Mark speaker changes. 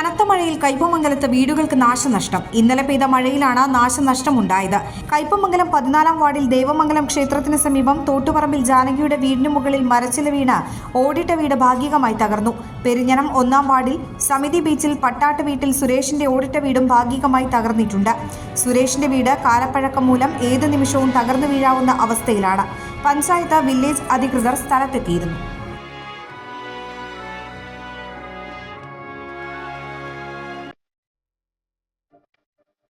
Speaker 1: കനത്ത മഴയിൽ കയ്പമംഗലത്ത് വീടുകൾക്ക് നാശനഷ്ടം. ഇന്നലെ പെയ്ത മഴയിലാണ് നാശനഷ്ടമുണ്ടായത്. കയ്പമംഗലം പതിനാലാം വാർഡിൽ ദേവമംഗലം ക്ഷേത്രത്തിന് സമീപം തോട്ടുപറമ്പിൽ ജാനകിയുടെ വീടിന് മുകളിൽ മരച്ചില വീണ് ഓടിട്ട വീട് ഭാഗികമായി തകർന്നു. പെരിഞ്ഞനം ഒന്നാം വാർഡിൽ സമിതി ബീച്ചിൽ പട്ടാട്ട് വീട്ടിൽ സുരേഷിന്റെ ഓടിട്ട വീടും ഭാഗികമായി തകർന്നിട്ടുണ്ട്. സുരേഷിന്റെ വീട് കാലപ്പഴക്കം മൂലം ഏത് നിമിഷവും തകർന്നു വീഴാവുന്ന അവസ്ഥയിലാണ്. പഞ്ചായത്ത് വില്ലേജ് അധികൃതർ സ്ഥലത്തെത്തിയിരുന്നു.